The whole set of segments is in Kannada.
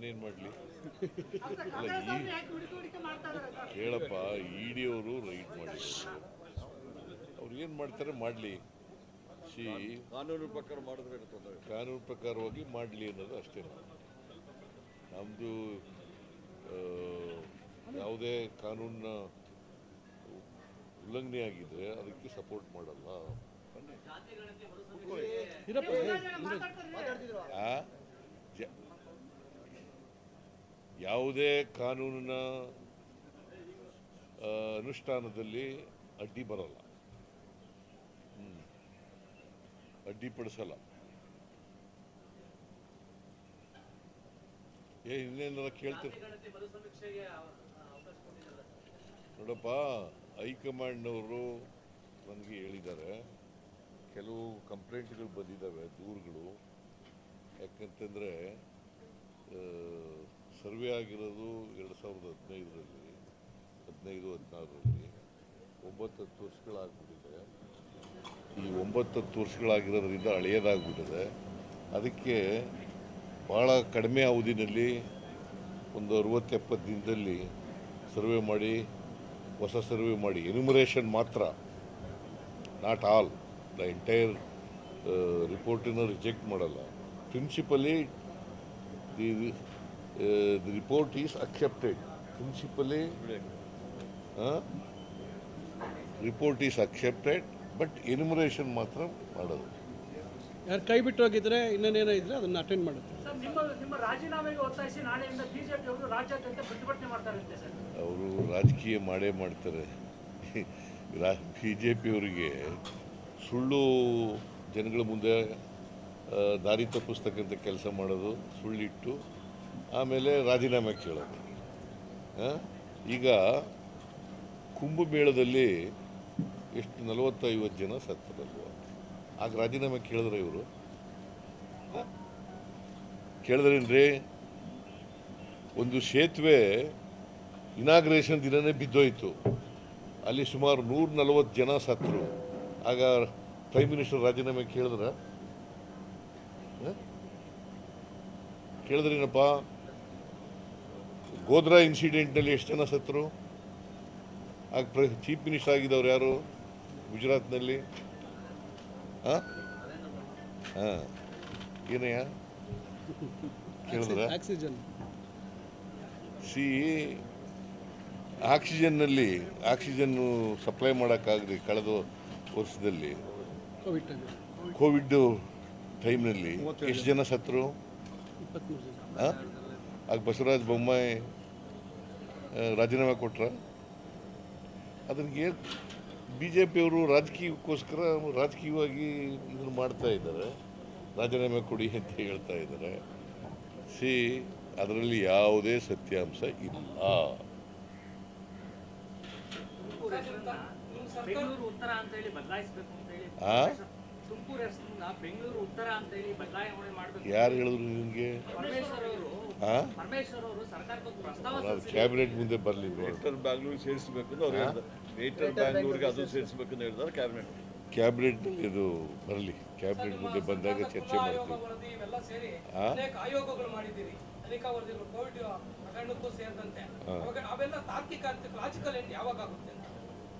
ನಾನೇನು ಮಾಡಲಿ? ಹೇಳಪ್ಪ ಈ ಕೇಳಪ್ಪ ಇ ಡಿ ಅವರು ರೈಡ್ ಮಾಡಿದ್ರು ಅವ್ರು ಏನು ಮಾಡ್ತಾರೆ ಮಾಡಲಿ. ಸಿ ಕಾನೂನು ಪ್ರಕಾರ ಮಾಡಿದ್ರೆ. ಕಾನೂನು ಪ್ರಕಾರವಾಗಿ ಮಾಡಲಿ ಅನ್ನೋದು ಅಷ್ಟೇ. ನಮ್ಮದು ಯಾವುದೇ ಕಾನೂನ ಉಲ್ಲಂಘನೆ ಆಗಿದ್ರೆ ಅದಕ್ಕೆ ಸಪೋರ್ಟ್ ಮಾಡಲ್ಲ ಇರಪ್ಪ ಆ? ಜ- ಯಾವುದೇ ಕಾನೂನಿನ ಅನುಷ್ಠಾನದಲ್ಲಿ ಅಡ್ಡಿ ಬರಲ್ಲ. ಅಡ್ಡಿಪಡಿಸಲ್ಲ ಏ, ಇನ್ನೇನಾರ ಕೇಳ್ತೀರ? ನೋಡಪ್ಪ, ಹೈಕಮಾಂಡ್ನವರು ನನಗೆ ಹೇಳಿದ್ದಾರೆ, ಕೆಲವು ಕಂಪ್ಲೇಂಟ್ಗಳು ಬಂದಿದ್ದಾವೆ ದೂರುಗಳು. ಯಾಕಂತಂದರೆ ಸರ್ವೆ ಆಗಿರೋದು ಎರಡು ಸಾವಿರದ ಹದಿನೈದರಲ್ಲಿ, ಹದಿನೈದು, ಹದಿನಾರರಲ್ಲಿ. ಒಂಬತ್ತು ಹತ್ತು ವರ್ಷಗಳಾಗ್ಬಿಟ್ಟಿದೆ. ಈ ಒಂಬತ್ತು ಹತ್ತು ವರ್ಷಗಳಾಗಿರೋದ್ರಿಂದ ಹಳೆಯದಾಗ್ಬಿಟ್ಟಿದೆ ಅದಕ್ಕೆ ಭಾಳ ಕಡಿಮೆ ಅವಧಿನಲ್ಲಿ ಒಂದು ಅರುವತ್ತು ಎಪ್ಪತ್ತು ದಿನದಲ್ಲಿ ಸರ್ವೆ ಮಾಡಿ, ಹೊಸ ಸರ್ವೆ ಮಾಡಿ ಎನ್ಯುಮರೇಷನ್ ಮಾತ್ರ. ನಾಟ್ ಆಲ್ ದ ಎಂಟೈರ್ ರಿಪೋರ್ಟನ್ನು ರಿಜೆಕ್ಟ್ ಮಾಡಲ್ಲ. Principally the the report is accepted principally report is accepted but enumeration ಮಾತ್ರ ಮಾಡೋದು ಯಾರು ಕೈ ಬಿಟ್ಟು ಹೋಗಿದ್ರೆ ಇನ್ನೇನೇನೋ ಇದ್ರೆ ಅದನ್ನ ಅಟೆಂಡ್ ಮಾಡುತ್ತೆ. ಸರ್ ನಿಮ್ಮ ನಿಮ್ಮ ರಾಜೀನಾಮೆಗೆ ಒತ್ತಾಯಿಸಿ ನಾಳೆಯಿಂದ ಬಿಜೆಪಿ ಅವರು ರಾಜ್ಯಾದ್ಯಂತ ಪ್ರತಿಭಟನೆ ಮಾಡ್ತಾರಂತೆ ಸರ್. ಅವರು ರಾಜಕೀಯ ಮಾಡೇ ಮಾಡ್ತಾರೆ. ಬಿ ಜೆ ಪಿಯವರಿಗೆ ಸುಳ್ಳು ಜನಗಳ ಮುಂದೆ ದಾರಿ ತಪ್ಪಿಸ್ತಕ್ಕಂಥ ಕೆಲಸ ಮಾಡೋದು ಸುಳ್ಳಿಟ್ಟು ಆಮೇಲೆ ರಾಜೀನಾಮೆ ಕೇಳೋದು? ಈಗ ಕುಂಭಮೇಳದಲ್ಲಿ ಎಷ್ಟು ನಲವತ್ತೈವತ್ತು ಜನ ಸತ್ತರಲ್ವ? ಆಗ ರಾಜೀನಾಮೆ ಕೇಳಿದ್ರೆ ಇವರು. ಕೇಳಿದ್ರೇನ್ರಿ? ಒಂದು ಸೇತುವೆ ಇನಾಗ್ರೇಷನ್ ದಿನನೇ ಬಿದ್ದೋಯ್ತು. ಅಲ್ಲಿ ಸುಮಾರು ನೂರ ನಲವತ್ತು ಜನ ಸತ್ತರು. ಆಗ ಪ್ರೈಮ್ ಮಿನಿಸ್ಟರ್ ರಾಜೀನಾಮೆ ಕೇಳಿದ್ರ? ಕೇಳಿದ್ರೇನಪ್ಪ? ಗೋದ್ರಾ ಇನ್ಸಿಡೆಂಟ್ನಲ್ಲಿ ಎಷ್ಟು ಜನ ಸತ್ತರು? ಆಗ ಪ್ರ ಚೀಫ್ ಮಿನಿಸ್ಟರ್ ಆಗಿದ್ದವ್ರು ಯಾರು? ಗುಜರಾತ್ನಲ್ಲಿ? ಹಾಂ ಹಾಂ ಏನಯ್ಯ? ಕೇಳಿದ್ರ? ಆಕ್ಸಿಜನ್. ಸಿ ಆಕ್ಸಿಜನ್ನಲ್ಲಿ ಆಕ್ಸಿಜನ್ನು ಸಪ್ಲೈ ಮಾಡೋಕ್ಕಾಗಲಿ ಕಳೆದ ವರ್ಷದಲ್ಲಿ ಕೋವಿಡ್ ಟೈಮ್ ಕೋವಿಡ್ ಟೈಮ್ನಲ್ಲಿ ಎಷ್ಟು ಜನ ಸತ್ತರು? ಆಗ ಬಸವರಾಜ ಬೊಮ್ಮಾಯಿ ರಾಜೀನಾಮೆ ಕೊಟ್ರ. ಅದಕ್ಕೆ ಬಿ ಜೆ ಪಿಯವರು ರಾಜಕೀಯಕ್ಕೋಸ್ಕರ ರಾಜಕೀಯವಾಗಿ ಇದನ್ನು ಮಾಡ್ತಾ ಇದ್ದಾರೆ. ರಾಜೀನಾಮೆ ಕೊಡಿ ಅಂತ ಹೇಳ್ತಾ ಇದ್ದಾರೆ. ಸಿ ಅದರಲ್ಲಿ ಯಾವುದೇ ಸತ್ಯಾಂಶ ಇಲ್ಲ. ಯಾರು ಹೇಳಿದ್ರು ನಿಮಗೆ? ಪರಮೇಶ್ವರ್ ಅವರು ಅವರು ಸರ್ಕಾರಕ್ಕೆ ಪ್ರಸ್ತಾವ ಅದು ಕ್ಯಾಬಿನೆಟ್ ಮುಂದೆ ಬರಲಿ ಗ್ರೇಟರ್ ಬ್ಯಾಂಗ್ಳೂರ್ ಸೇರಿಸಬೇಕು ಅಂತ ಅವ್ರು ಹೇಳಿದ್ದಾರೆ ಗ್ರೇಟರ್ ಬ್ಯಾಂಗ್ಳೂರ್ಗೆ ಅದು ಸೇರಿಸಬೇಕು. ಅಂತ ಹೇಳಿದ್ದಾರೆ ಕ್ಯಾಬಿನೆಟ್ ಕ್ಯಾಬಿನೆಟ್ ಇದು ಬರಲಿ. ಕ್ಯಾಬಿನೆಟ್ ಮುಂದೆ ಬಂದಾಗ ಚರ್ಚೆ ಮಾಡ್ತೀವಿ.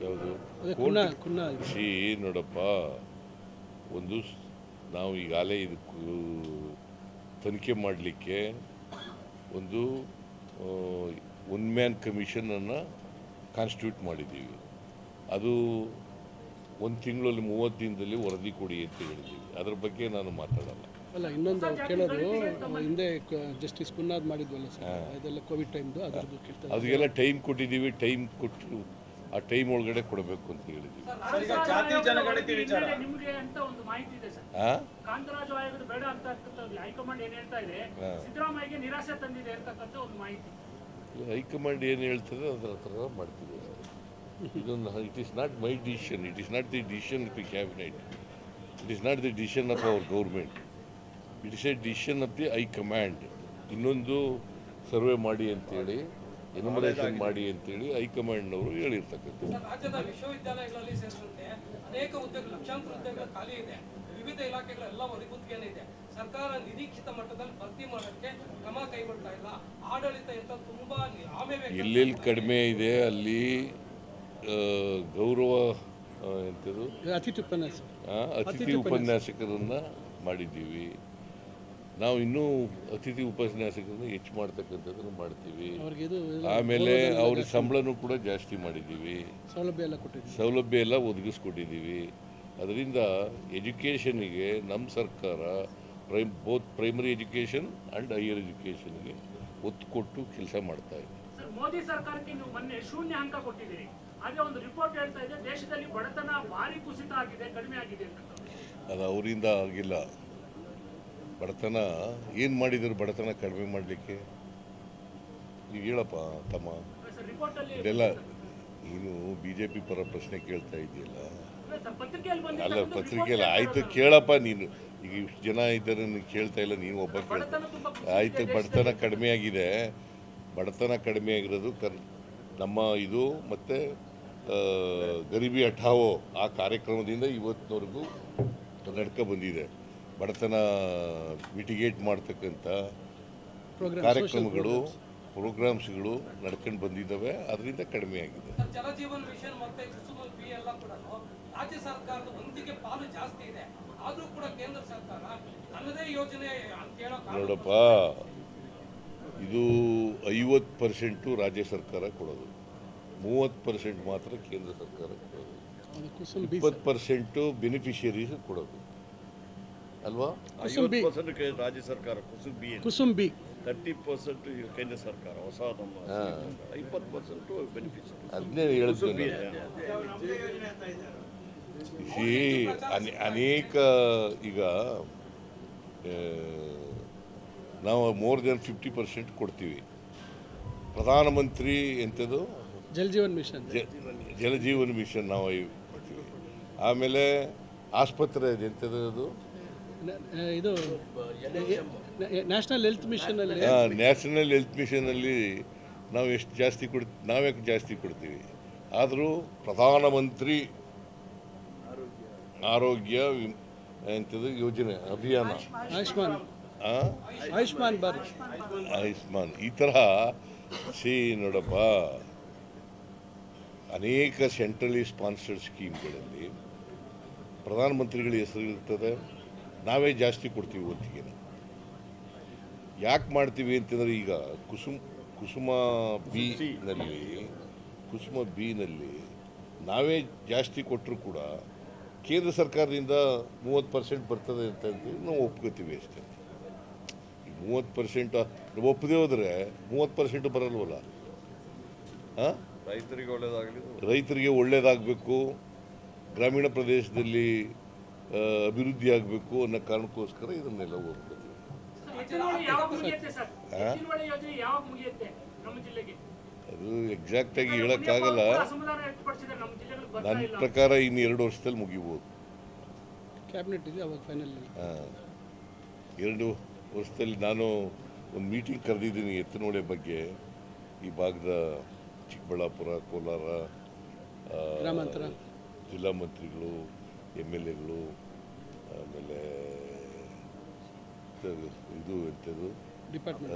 ಯಾವುದು? ಕುನ್ನ ನೋಡಪ್ಪ ಒಂದು ನಾವು ಈಗಾಗಲೇ ಇದಕ್ಕೂ ತನಿಖೆ ಮಾಡಲಿಕ್ಕೆ ಒಂದು ಒನ್ ಮ್ಯಾನ್ ಕಮಿಷನನ್ನು ಕಾನ್ಸ್ಟಿಟ್ಯೂಟ್ ಮಾಡಿದ್ದೀವಿ. ಅದು ಒಂದು ತಿಂಗಳಲ್ಲಿ ಮೂವತ್ತು ದಿನದಲ್ಲಿ ವರದಿ ಕೊಡಿ ಅಂತ ಹೇಳಿದ್ದೀವಿ. ಅದ್ರ ಬಗ್ಗೆ ನಾನು ಮಾತಾಡಲ್ಲ. ಅಲ್ಲ ಇನ್ನೊಂದು ಅವ್ರು ಕೇಳೋದು ಹಿಂದೆ ಜಸ್ಟಿಸ್ ಕುನ್ನಾದ್ ಮಾಡಿದ್ವಲ್ಲ ಸರ್ ಇದೆಲ್ಲ ಕೋವಿಡ್ ಟೈಮ್ದು ಅದ್ರದ್ದು ಕೇಳ್ತಾರೆ ಅದಕ್ಕೆಲ್ಲ ಟೈಮ್ ಕೊಟ್ಟಿದ್ದೀವಿ ಟೈಮ್ ಕೊಟ್ಟು ಆ ಟೈಮ್ ಒಳಗಡೆ ಕೊಡಬೇಕು ಅಂತ ಹೇಳಿದ್ವಿ. ನಿಮಗೆ ಅಂತ ಒಂದು ಮಾಹಿತಿ ಇದೆ ಸರ್. ಹಾಂ ಕಾಂತರಾಜು ಆಯೋಗದ ಬೇಡ ಅಂತ ಹೈಕಮಾಂಡ್ ಏನ್ ಹೇಳ್ತಾ ಇದೆ ಸಿದ್ದರಾಮಯ್ಯಗೆ ನಿರಾಸೆ ತಂದಿದೆ ಅಂತಕ್ಕಂಥ ಒಂದು ಮಾಹಿತಿ. ಹೈಕಮಾಂಡ್ ಏನು ಹೇಳ್ತದೆ ಅದರ ಹತ್ರ ಮಾಡ್ತೀವಿ ಇದೊಂದು it is not my decision it is not the decision of the cabinet it is not the decision of our government it is a decision of the high command ಇನ್ನೊಂದು ಸರ್ವೆ ಮಾಡಿ ಅಂತೇಳಿ ಎನ್ಯುಮರೇಷನ್ ಮಾಡಿ ಅಂತೇಳಿ ಹೈಕಮಾಂಡ್ನವರು ಹೇಳಿರ್ತಕ್ಕಂಥದ್ದು. ಸರ್, ರಾಜ್ಯದ ವಿಶ್ವವಿದ್ಯಾಲಯಗಳಲ್ಲಿ ಸೇರಿದಂತೆ ಅನೇಕ ಹುದ್ದೆಗಳು ಲಕ್ಷಾಂತರ ಹುದ್ದೆಗಳು ಖಾಲಿ ಇದೆ. ವಿವಿಧ ಇಲಾಖೆಗಳೆಲ್ಲ ಒದಗುತ್ತಿಗೆನೇ ಇದೆ. ಸರ್ಕಾರ ನಿರೀಕ್ಷಿತ ಮಟ್ಟದಲ್ಲಿ ಭರ್ತಿ ಮಾಡೋಕ್ಕೆ ಕ್ರಮ ಕೈಗೊಳ್ತಾ ಇಲ್ಲ. ಆಡಳಿತ ಅಂತ ತುಂಬಾ ಎಲ್ಲೆಲ್ಲಿ ಕಡಿಮೆ ಇದೆ. ಅಲ್ಲಿ ಗೌರವ ಎಂಥದ್ದು ಅತಿಥಿ ಉಪನ್ಯಾಸ. ಅತಿಥಿ ಉಪನ್ಯಾಸಕರನ್ನ ಮಾಡಿದ್ದೀವಿ. ನಾವು ಇನ್ನೂ ಅತಿಥಿ ಉಪನ್ಯಾಸಕರನ್ನು ಹೆಚ್ಚು ಮಾಡ್ತಕ್ಕಂಥದ್ದನ್ನು ಮಾಡ್ತೀವಿ. ಅವ್ರಿಗೆ ಇದು ಆಮೇಲೆ ಅವ್ರ ಸಂಬಳನೂ ಕೂಡ ಜಾಸ್ತಿ ಮಾಡಿದ್ದೀವಿ. ಸೌಲಭ್ಯ ಎಲ್ಲ ಕೊಟ್ಟಿದ್ದೀವಿ. ಸೌಲಭ್ಯ ಎಲ್ಲ ಒದಗಿಸ್ಕೊಟ್ಟಿದ್ದೀವಿ. ಅದರಿಂದ ಎಜುಕೇಷನಿಗೆ ನಮ್ಮ ಸರ್ಕಾರ prime both primary education and higher ಎಜುಕೇಷನ್ಗೆ ಒತ್ತು ಕೊಟ್ಟು ಕೆಲಸ ಮಾಡ್ತಾ ಇದೆ. ಸರ್ ಮೋದಿ ಸರ್ಕಾರಕ್ಕೆ ನೀವು ಮೊನ್ನೆ ಶೂನ್ಯ ಅಂಕ ಕೊಟ್ಟಿದ್ದೀರಿ. ಹಾಗೆ ಒಂದು ರಿಪೋರ್ಟ್ ಹೇಳ್ತಾ ಇದೆ ದೇಶದಲ್ಲಿ ಬಡತನ ಭಾರಿ ಕುಸಿತ ಆಗಿದೆ ಕಡಿಮೆ ಆಗಿದೆ ಅಂತ. ಅದು ಅವರಿಂದ ಆಗಿಲ್ಲ. ಬಡತನ, ಏನು ಮಾಡಿದ್ರು ಬಡತನ ಕಡಿಮೆ ಮಾಡಲಿಕ್ಕೆ? ನೀವು ಹೇಳಪ್ಪ, ತಮ್ಮ. ಇದೆಲ್ಲ ನೀನು ಬಿ ಜೆ ಪಿ ಪರ ಪ್ರಶ್ನೆ ಕೇಳ್ತಾ ಇದೆಯಲ್ಲ? ಅಲ್ಲ ಪತ್ರಿಕೆ ಪತ್ರಿಕೆಯಲ್ಲಿ ಆಯ್ತು ಕೇಳಪ್ಪ ನೀನು. ಈಗ ಇಷ್ಟು ಜನ ಇದ್ದಾರೆ ಕೇಳ್ತಾ ಇಲ್ಲ, ನೀನು ಒಬ್ಬ ಕೇಳ್ತಾ ಆಯ್ತು, ಬಡತನ ಕಡಿಮೆ ಆಗಿದೆ. ಬಡತನ ಕಡಿಮೆ ಆಗಿರೋದು ಕರ್, ನಮ್ಮ ಇದು ಮತ್ತು ಗರೀಬಿ ಅಠಾವೋ ಆ ಕಾರ್ಯಕ್ರಮದಿಂದ ಇವತ್ತಿನವರೆಗೂ ನಡ್ಕೊ ಬಂದಿದೆ. ಬಡತನ ಮಿಟಿಗೇಟ್ ಮಾಡ್ತಕ್ಕಂಥ ಕಾರ್ಯಕ್ರಮಗಳು ಪ್ರೋಗ್ರಾಮ್ಸ್ಗಳು ನಡ್ಕೊಂಡು ಬಂದಿದ್ದಾವೆ. ಅದರಿಂದ ಕಡಿಮೆ ಆಗಿದೆ. ಸರ್, ಜಲಜೀವನ್ ಮಿಷನ್ ಮತ್ತೆ ಕುಸುಮ ಬಿ ಎಲ್ಲ ಕೂಡ ರಾಜ್ಯ ಸರ್ಕಾರದ ಒಂದಿಗೆ ಪಾಲು ಜಾಸ್ತಿ ಇದೆ. ಆದ್ರೂ ಕೂಡ ಕೇಂದ್ರ ಸರ್ಕಾರ ನನ್ನದೇ ಯೋಜನೆ ಅಂತ ಹೇಳೋ ಕಾರಣ ನೋಡಪ್ಪ ಇದು ಐವತ್ತು ಪರ್ಸೆಂಟು ರಾಜ್ಯ ಸರ್ಕಾರ ಕೊಡೋದು. ಮೂವತ್ತು ಪರ್ಸೆಂಟ್ ಮಾತ್ರ ಕೇಂದ್ರ ಸರ್ಕಾರ ಕೊಡೋದು. ಇಪ್ಪತ್ತು ಪರ್ಸೆಂಟು ಬೆನಿಫಿಷಿಯರೀಸ್ ಕೊಡೋದು. ಅಲ್ವಾ? ಕುಸುಮ್ ಬಿ. ಐವತ್ತು ಪರ್ಸೆಂಟ್ ರಾಜ್ಯ ಸರ್ಕಾರ ಕುಸುಂಬಿ ಕುಸುಂಬಿ ತರ್ಟಿ ಪರ್ಸೆಂಟ್ ಕೇಂದ್ರ ಸರ್ಕಾರ ಹೊಸ ನಮ್ಮ ಇಪ್ಪತ್ತು ಪರ್ಸೆಂಟ್ ಬೆನಿಫಿಷರಿ ಅದನ್ನೇ ಹೇಳಿದ್ವಿ ಈ ಅನೆ ಅನೇಕ ಈಗ ನಾವು ಮೋರ್ ದೆನ್ ಫಿಫ್ಟಿ ಪರ್ಸೆಂಟ್ ಕೊಡ್ತೀವಿ. ಪ್ರಧಾನಮಂತ್ರಿ ಎಂಥದ್ದು ಜಲ್ ಜೀವನ್ ಮಿಷನ್. ಜಲ ಜಲಜೀವನ ಮಿಷನ್ ನಾವು ಕೊಡ್ತೀವಿ. ಆಮೇಲೆ ಆಸ್ಪತ್ರೆ ಎಂಥದ್ದು ಇದು ನ್ಯಾಷನಲ್ ಹೆಲ್ತ್ ಮಿಷನ್ ಅಲ್ಲಿ. ನ್ಯಾಷನಲ್ ಹೆಲ್ತ್ ಮಿಷನಲ್ಲಿ ನಾವು ಎಷ್ಟು ಜಾಸ್ತಿ ಕೊಡ್ ನಾವ್ಯಾಕೆ ಜಾಸ್ತಿ ಕೊಡ್ತೀವಿ? ಆದರೂ ಪ್ರಧಾನಮಂತ್ರಿ ಆರೋಗ್ಯ ಎಂಥದ್ದು ಯೋಜನೆ ಅಭಿಯಾನ. ಆಯುಷ್ಮಾನ್? ಆಯುಷ್ಮಾನ್ ಭಾರತ್. ಆಯುಷ್ಮಾನ್. ಈ ತರಹ ಸಿ ನೋಡಪ್ಪ ಅನೇಕ ಸೆಂಟ್ರಲಿ ಸ್ಪಾನ್ಸರ್ಡ್ ಸ್ಕೀಮ್ಗಳಲ್ಲಿ ಪ್ರಧಾನಮಂತ್ರಿಗಳ ಹೆಸರು ಇರ್ತದೆ. ನಾವೇ ಜಾಸ್ತಿ ಕೊಡ್ತೀವಿ ಒತ್ತಿಗೆ ಯಾಕೆ ಮಾಡ್ತೀವಿ ಅಂತಂದರೆ ಈಗ ಕುಸುಮ್ ಕುಸುಮ ಬಿ ನಲ್ಲಿ ಕುಸುಮ ಬಿನಲ್ಲಿ ನಾವೇ ಜಾಸ್ತಿ ಕೊಟ್ಟರು ಕೂಡ ಕೇಂದ್ರ ಸರ್ಕಾರದಿಂದ ಮೂವತ್ತು ಪರ್ಸೆಂಟ್ ಬರ್ತದೆ ಅಂತ ಅಂತೇಳಿ ನಾವು ಒಪ್ಕೋತೀವಿ ಅಷ್ಟೇ. ಮೂವತ್ತು ಪರ್ಸೆಂಟ್ ಒಪ್ಪದೇ ಹೋದರೆ ಮೂವತ್ತು ಪರ್ಸೆಂಟ್ ಬರಲ್ವಲ್ಲ? ಹಾಂ ರೈತರಿಗೆ ಒಳ್ಳೇದಾಗಲಿ. ರೈತರಿಗೆ ಒಳ್ಳೇದಾಗಬೇಕು. ಗ್ರಾಮೀಣ ಪ್ರದೇಶದಲ್ಲಿ ಆ, ಅಭಿವೃದ್ಧಿ ಆಗಬೇಕು ಅನ್ನೋ ಕಾರಣಕ್ಕೋಸ್ಕರ ಇದನ್ನೆಲ್ಲ ಒಪ್ಕೋತೀವಿ ಸರ್, ಎತ್ತಿನಹೊಳೆ ಯಾವಾಗ ಮುಗಿಯುತ್ತೆ ಸರ್? ಎತ್ತಿನಹೊಳೆ ಯೋಜನೆ ಯಾವಾಗ ಮುಗಿಯುತ್ತೆ ನಮ್ಮ ಜಿಲ್ಲೆಗೆ? ಅದು ಎಕ್ಸಾಕ್ಟಾಗಿ ಹೇಳೋಕ್ಕಾಗಲ್ಲ ನನ್ನ ಪ್ರಕಾರ ಇನ್ನು ಎರಡು ವರ್ಷದಲ್ಲಿ ಮುಗಿಬೋದು. ಕ್ಯಾಬಿನೆಟ್ ಇದೆ ಅವಾಗ ಫೈನಲ್ ಆ, ಎರಡು ವರ್ಷದಲ್ಲಿ ನಾನು ಒಂದು ಮೀಟಿಂಗ್ ಕರೆದಿದ್ದೀನಿ ಎತ್ತನೋಳೆ ಬಗ್ಗೆ. ಈ ಭಾಗದ ಚಿಕ್ಕಬಳ್ಳಾಪುರ ಕೋಲಾರ ಆ, ಗ್ರಾಮಾಂತರ. ಜಿಲ್ಲಾ ಮಂತ್ರಿಗಳು ಎಂ ಎಲ್ ಎಗಳು ಆಮೇಲೆ ಇದು ಎಂಥದ್ದು? ಡಿಪಾರ್ಟ್ಮೆಂಟ್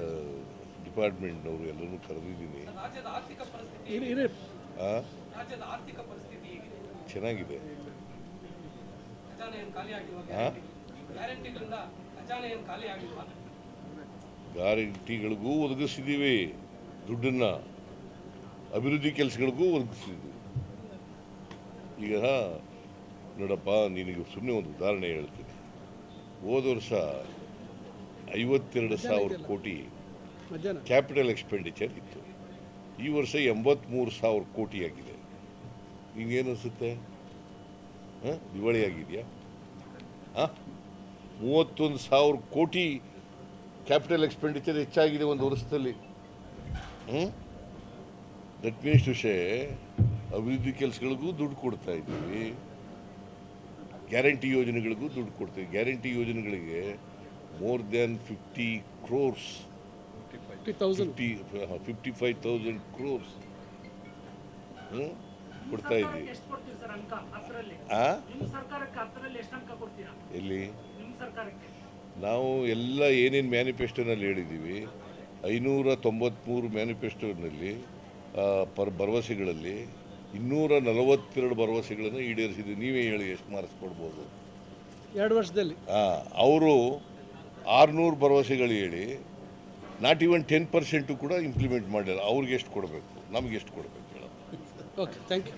ಡಿಪಾರ್ಟ್ಮೆಂಟ್ನವರು ಎಲ್ಲರೂ ಕರೆದಿದ್ದೀನಿ. ರಾಜ್ಯದ ಆರ್ಥಿಕ ಪರಿಸ್ಥಿತಿ ಇರಿ ಇರಿ. ಆ, ರಾಜ್ಯದ ಆರ್ಥಿಕ ಪರಿಸ್ಥಿತಿ ಹೇಗಿದೆ? ಚೆನ್ನಾಗಿದೆ. ಗ್ಯಾರಂಟಿಗಳಿಗೂ ಒದಗಿಸಿದ್ದೀವಿ ದುಡ್ಡನ್ನು. ಅಭಿವೃದ್ಧಿ ಕೆಲಸಗಳಿಗೂ ಒದಗಿಸಿದ್ದೀವಿ ಈಗ ನೋಡಪ್ಪ ನಿನಗೆ ಸುಮ್ಮನೆ ಒಂದು ಉದಾಹರಣೆ ಹೇಳ್ತೀನಿ. ಹೋದ ವರ್ಷ ಐವತ್ತೆರಡು ಸಾವಿರ ಕೋಟಿ ಕ್ಯಾಪಿಟಲ್ ಎಕ್ಸ್ಪೆಂಡಿಚರ್ ಇತ್ತು. ಈ ವರ್ಷ ಎಂಬತ್ತ್ಮೂರು ಸಾವಿರ ಕೋಟಿ ಆಗಿದೆ. ನಿಂಗೇನು ಅನಿಸುತ್ತೆ? ಹಾಂ? ದಿವಾಳಿ ಆಗಿದೆಯಾ? ಹಾಂ? ಮೂವತ್ತೊಂದು ಸಾವಿರ ಕೋಟಿ ಕ್ಯಾಪಿಟಲ್ ಎಕ್ಸ್ಪೆಂಡಿಚರ್ ಹೆಚ್ಚಾಗಿದೆ ಒಂದು ವರ್ಷದಲ್ಲಿ. ಹ್ಞೂ ದಟ್ ಮೀನ್ಸ್ ಟು ಶೇ ಅಭಿವೃದ್ಧಿ ಕೆಲಸಗಳಿಗೂ ದುಡ್ಡು ಕೊಡ್ತಾ ಇದ್ದೀವಿ. ಗ್ಯಾರಂಟಿ ಯೋಜನೆಗಳಿಗೂ ದುಡ್ಡು ಕೊಡ್ತೀವಿ. ಗ್ಯಾರಂಟಿ ಯೋಜನೆಗಳಿಗೆ more than fifty crores. Fifty fifty fifty five thousand crores. ಕೊಡ್ತಾ ಇದ್ದೀವಿ. ಎಲ್ಲಿ? ನಿಮ್ಮ ಸರ್ಕಾರಕ್ಕೆ. ನಾವು ಎಲ್ಲ ಏನೇನು ಮ್ಯಾನಿಫೆಸ್ಟೋನಲ್ಲಿ ಹೇಳಿದ್ದೀವಿ ಐನೂರ ತೊಂಬತ್ತ್ಮೂರು ಮ್ಯಾನಿಫೆಸ್ಟೋನಲ್ಲಿ ಪರ್ ಭರವಸೆಗಳಲ್ಲಿ ಇನ್ನೂರ ನಲವತ್ತೆರಡು ಭರವಸೆಗಳನ್ನು ಈಡೇರಿಸಿದ್ದೀವಿ. ನೀವೇ ಹೇಳಿ ಎಷ್ಟು ಮಾರ್ಕ್ಸ್ ಕೊಡ್ಬೋದು. ಎರಡು ವರ್ಷದಲ್ಲಿ. ಹಾಂ ಅವರು ಆರುನೂರು ಭರವಸೆಗಳು ಹೇಳಿ ನಾಟ್ ಈವನ್ ಟೆನ್ ಪರ್ಸೆಂಟು ಕೂಡ ಇಂಪ್ಲಿಮೆಂಟ್ ಮಾಡಿಲ್ಲ ಅವ್ರಿಗೆ ಎಷ್ಟು ಕೊಡಬೇಕು? ನಮಗೆ ಎಷ್ಟು ಕೊಡಬೇಕು ಹೇಳೋದು ಓಕೆ ಥ್ಯಾಂಕ್ ಯು